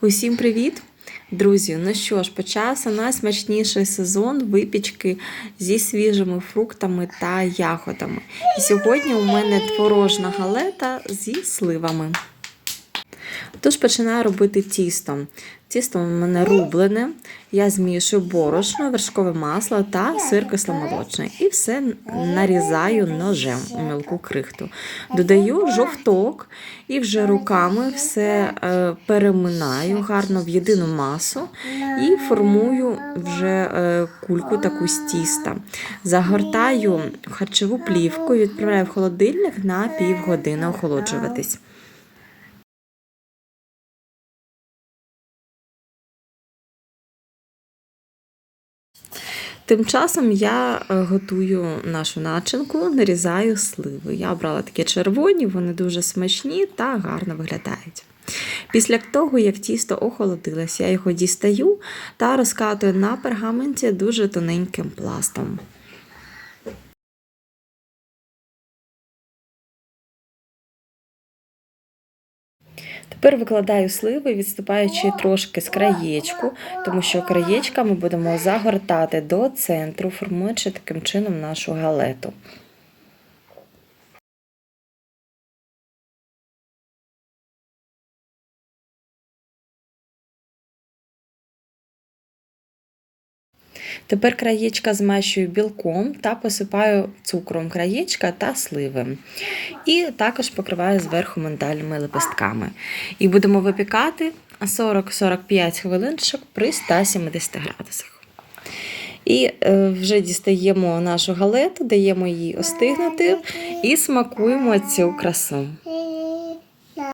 Усім привіт! Друзі, ну що ж, почався найсмачніший сезон випічки зі свіжими фруктами та ягодами. І сьогодні у мене творожна галета зі сливами. Тож починаю робити тісто. Тісто у мене рублене, я змішую борошно, вершкове масло та сир кисломолочний. І все нарізаю ножем у мілку крихту. Додаю жовток і вже руками все е, переминаю гарно в єдину масу і формую вже е, кульку таку з тіста. Загортаю харчову плівку і відправляю в холодильник на півгодини охолоджуватись. Тим часом я е, готую нашу начинку, нарізаю сливи. Я обрала такі червоні, вони дуже смачні та гарно виглядають. Після того, як тісто охолодилось, я його дістаю та розкатую на пергаменті дуже тоненьким пластом. Тепер викладаю сливи, відступаючи трошки з краєчку, тому що краєчка ми будемо загортати до центру, формуючи таким чином нашу галету. Тепер краєчка змащую білком та посипаю цукром краєчка та сливи. І також покриваю зверху миндальними лепестками. І будемо випікати 40-45 хвилинчик при 170 градусах. І е, вже дістаємо нашу галету, даємо їй остигнути і смакуємо цю красу.